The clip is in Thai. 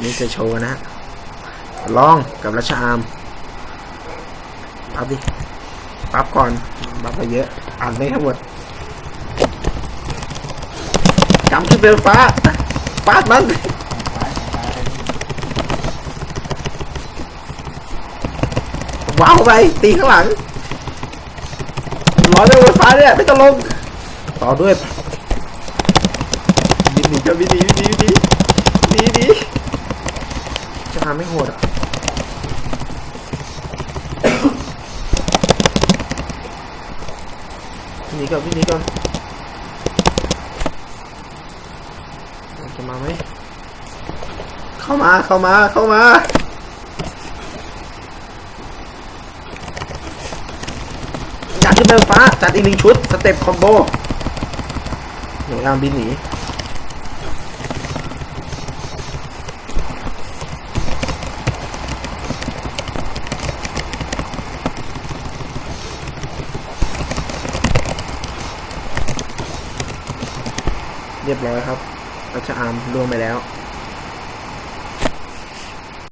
นี่จะโชว์นะลองกับรัชอามปั๊บดิปั๊บก่อนปั๊บไปเยอะอ่านไม่ทั้งหมดกำขึ้นเป็นฟ้าปาดมันว้าวไปตีข้างหลังร้อยไปบนฟ้าเนี่ยไม่ต้องลงต่อด้วยบินหนีครับบิ ทำไม่โหดอะนหนีก่อนบินหนีก่อนจะมาไหมเข้ามาเข้ามาเข้ามาอยากขึ้นไปฟ้าจัดอีกหนึ่งชุดสเต็ปคอมโบหนูอามบินหนี เรียบร้อยครับรัชอามล่วงไปแล้ว